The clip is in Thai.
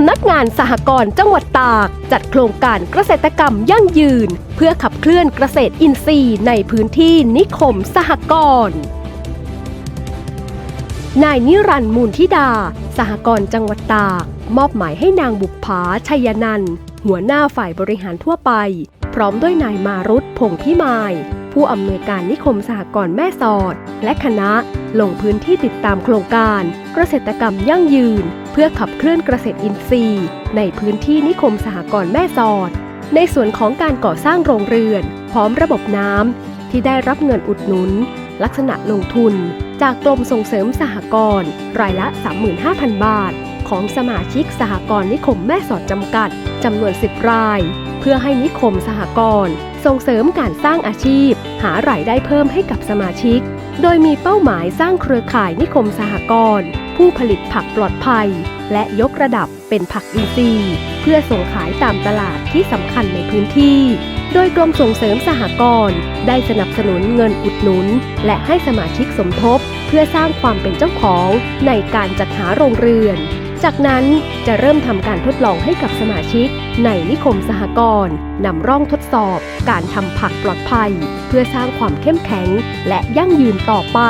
ำนักงานสหกรณ์จังหวัดตาก จัดโครงการเกษตรกรรมยั่งยืน เพื่อขับเคลื่อนเกษตรอินทรีย์ในพื้นที่นิคมสหกรณ์นายนิรันดร์มูลธิดา สหกรณ์จังหวัดตาก มอบหมายให้นางบุปผาชัยนันหัวหน้าฝ่ายบริหารทั่วไป พร้อมด้วยนายมารุตพงษ์พิมายผู้อำนวยการนิคมสหกรณ์แม่สอด และคณะลงพื้นที่ติดตามโครงการเกษตรกรรมยั่งยืน เพื่อขับเคลื่อนเกษตรอินทรีย์ ในพื้นที่นิคมสหกรณ์แม่สอด ในส่วนของการก่อสร้างโรงเรือน พร้อมระบบน้ำที่ได้รับเงินอุดหนุน ลักษณะลงทุน จากกรมส่งเสริมสหกรณ์รายละ 35,000 บาท ของสมาชิกสหกรณ์นิคมแม่สอดจำกัดจำนวน 10 ราย เพื่อให้นิคมสหกรณ์ส่งเสริมการสร้างอาชีพ หารายได้เพิ่มให้กับสมาชิก โดยมีเป้าหมายสร้างเครือข่ายนิคมสหกรณ์ ผู้ผลิตผักปลอดภัย และยกระดับเป็นผักอินทรีย์เพื่อส่งขายตามตลาดที่สำคัญในพื้นที่ โดยกรมส่งเสริมสหกรณ์ได้สนับสนุนเงินอุดหนุน และให้สมาชิกสมทบ เพื่อสร้างความเป็นเจ้าของในการจัดหาโรงเรือน จากนั้นจะเริ่มทำการทดลองให้กับสมาชิก ในนิคมสหกรณ์นำร่องทดสอบ การทำผักปลอดภัย เพื่อสร้างความเข้มแข็ง และยั่งยืนต่อไป